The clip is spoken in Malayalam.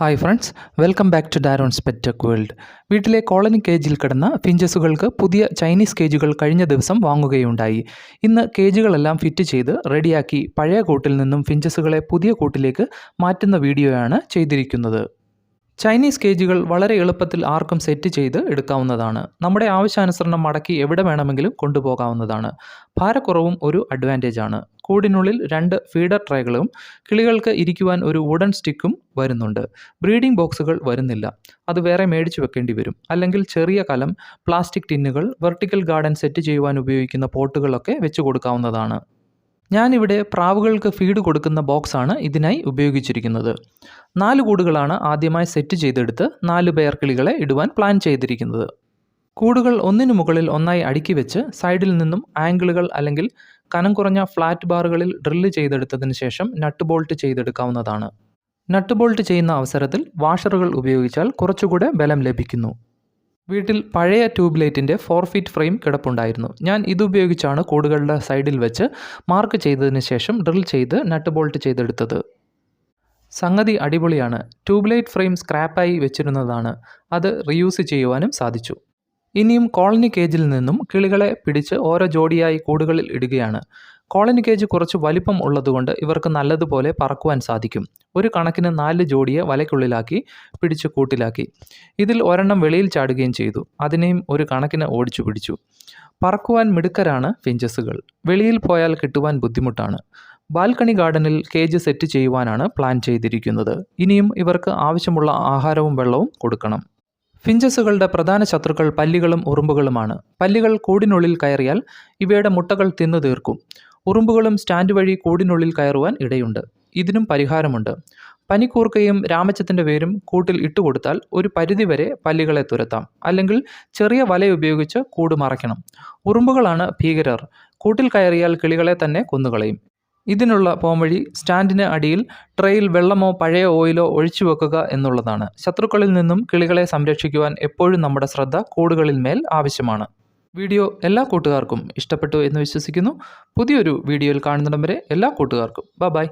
Hi friends welcome back to ഡാരോൺസ് പെറ്റക് world വീട്ടിലെ കോളനി കേജിൽ കിടന്ന ഫിഞ്ചസുകൾക്ക് പുതിയ ചൈനീസ് കേജുകൾ കഴിഞ്ഞ ദിവസം വാങ്ങുകയുണ്ടായി. ഇന്ന് കേജുകളെല്ലാം ഫിറ്റ് ചെയ്ത് റെഡിയാക്കി പഴയ കൂട്ടിൽ നിന്നും ഫിഞ്ചസുകളെ പുതിയ കൂട്ടിലേക്ക് മാറ്റുന്ന വീഡിയോയാണ് ചെയ്തിരിക്കുന്നത്. ചൈനീസ് കേജുകൾ വളരെ എളുപ്പത്തിൽ ആർക്കും സെറ്റ് ചെയ്ത് എടുക്കാവുന്നതാണ്. നമ്മുടെ ആവശ്യാനുസരണം മടക്കി എവിടെ വേണമെങ്കിലും കൊണ്ടുപോകാവുന്നതാണ്. ഭാരക്കുറവും ഒരു അഡ്വാന്റേജ് ആണ്. കൂടിനുള്ളിൽ രണ്ട് ഫീഡർ ട്രേകളും കിളികൾക്ക് ഇരിക്കുവാൻ ഒരു വുഡൻ സ്റ്റിക്കും വരുന്നുണ്ട്. ബ്രീഡിംഗ് ബോക്സുകൾ വരുന്നില്ല. അത് വേറെ മേടിച്ചു വെക്കേണ്ടി വരും. അല്ലെങ്കിൽ ചെറിയ കലം പ്ലാസ്റ്റിക് ടിന്നുകൾ വെർട്ടിക്കൽ ഗാർഡൻ സെറ്റ് ചെയ്യുവാൻ ഉപയോഗിക്കുന്ന പോട്ടുകളൊക്കെ വെച്ചു കൊടുക്കാവുന്നതാണ്. ഞാനിവിടെ പ്രാവുകൾക്ക് ഫീഡ് കൊടുക്കുന്ന ബോക്സാണ് ഇതിനായി ഉപയോഗിച്ചിരിക്കുന്നത്. നാല് കൂടുകളാണ് ആദ്യമായി സെറ്റ് ചെയ്തെടുത്ത് നാല് പേർ കിളികളെ ഇടുവാൻ പ്ലാൻ ചെയ്തിരിക്കുന്നത്. കൂടുകൾ ഒന്നിനു മുകളിൽ ഒന്നായി അടുക്കി വെച്ച് സൈഡിൽ നിന്നും ആംഗിളുകൾ അല്ലെങ്കിൽ കനം കുറഞ്ഞ ഫ്ലാറ്റ് ബാറുകളിൽ ഡ്രില്ല് ചെയ്തെടുത്തതിന് ശേഷം നട്ട് ബോൾട്ട് ചെയ്തെടുക്കാവുന്നതാണ്. നട്ട് ബോൾട്ട് ചെയ്യുന്ന അവസരത്തിൽ വാഷറുകൾ ഉപയോഗിച്ചാൽ കുറച്ചുകൂടെ ബലം ലഭിക്കുന്നു. വീട്ടിൽ പഴയ ട്യൂബ് ലൈറ്റിന്റെ ഫോർ ഫീറ്റ് ഫ്രെയിം കിടപ്പുണ്ടായിരുന്നു. ഞാൻ ഇതുപയോഗിച്ചാണ് കൂടുകളുടെ സൈഡിൽ വെച്ച് മാർക്ക് ചെയ്തതിന് ശേഷം ഡ്രിൽ ചെയ്ത് നട്ട് ബോൾട്ട് ചെയ്തെടുത്തത്. സംഗതി അടിപൊളിയാണ്. ട്യൂബ് ലൈറ്റ് ഫ്രെയിം സ്ക്രാപ്പായി വെച്ചിരുന്നതാണ്. അത് റീയൂസ് ചെയ്യുവാനും സാധിച്ചു. ഇനിയും കോളനി കേജിൽ നിന്നും കിളികളെ പിടിച്ച് ഓരോ ജോഡിയായി കൂടുകളിൽ ഇടുകയാണ്. കോളനി കേജ് കുറച്ച് വലിപ്പം ഉള്ളതുകൊണ്ട് ഇവർക്ക് നല്ലതുപോലെ പറക്കുവാൻ സാധിക്കും. ഒരു കണക്കിന് നാല് ജോഡിയെ വലയ്ക്കുള്ളിലാക്കി പിടിച്ച് കൂട്ടിലാക്കി. ഇതിൽ ഒരെണ്ണം വെളിയിൽ ചാടുകയും ചെയ്തു. അതിനെയും ഒരു കണക്കിന് ഓടിച്ചു പിടിച്ചു. പറക്കുവാൻ മിടുക്കരാണ് ഫിഞ്ചസുകൾ. വെളിയിൽ പോയാൽ കിട്ടുവാൻ ബുദ്ധിമുട്ടാണ്. ബാൽക്കണി ഗാർഡനിൽ കേജ് സെറ്റ് ചെയ്യുവാനാണ് പ്ലാൻ ചെയ്തിരിക്കുന്നത്. ഇനിയും ഇവർക്ക് ആവശ്യമുള്ള ആഹാരവും വെള്ളവും കൊടുക്കണം. ഫിഞ്ചസുകളുടെ പ്രധാന ശത്രുക്കൾ പല്ലികളും ഉറുമ്പുകളുമാണ്. പല്ലികൾ കൂടിനുള്ളിൽ കയറിയാൽ ഇവയുടെ മുട്ടകൾ തിന്നു തീർക്കും. ഉറുമ്പുകളും സ്റ്റാൻഡ് വഴി കൂടിനുള്ളിൽ കയറുവാൻ ഇടയുണ്ട്. ഇതിനും പരിഹാരമുണ്ട്. പനിക്കൂർക്കയും രാമച്ചത്തിന്റെ വേരും കൂട്ടിൽ ഇട്ടുകൊടുത്താൽ ഒരു പരിധിവരെ പല്ലികളെ തുരത്താം. അല്ലെങ്കിൽ ചെറിയ വല ഉപയോഗിച്ച് കൂട് മറയ്ക്കണം. ഉറുമ്പുകളാണ് ഭീകരർ. കൂട്ടിൽ കയറിയാൽ കിളികളെ തന്നെ കൊന്നുകളയും. ഇതിനുള്ള പോംവഴി സ്റ്റാൻഡിന് അടിയിൽ ട്രെയിൽ വെള്ളമോ പഴയ ഓയിലോ ഒഴിച്ചു വെക്കുക എന്നുള്ളതാണ്. ശത്രുക്കളിൽ നിന്നും കിളികളെ സംരക്ഷിക്കുവാൻ എപ്പോഴും നമ്മുടെ ശ്രദ്ധ കൂടുകളിൽ മേൽ ആവശ്യമാണ്. വീഡിയോ എല്ലാ കൂട്ടുകാർക്കും ഇഷ്ടപ്പെട്ടു എന്ന് വിശ്വസിക്കുന്നു. പുതിയൊരു വീഡിയോയിൽ കാണുന്നിടം വരെ എല്ലാ കൂട്ടുകാർക്കും. ബ ബൈ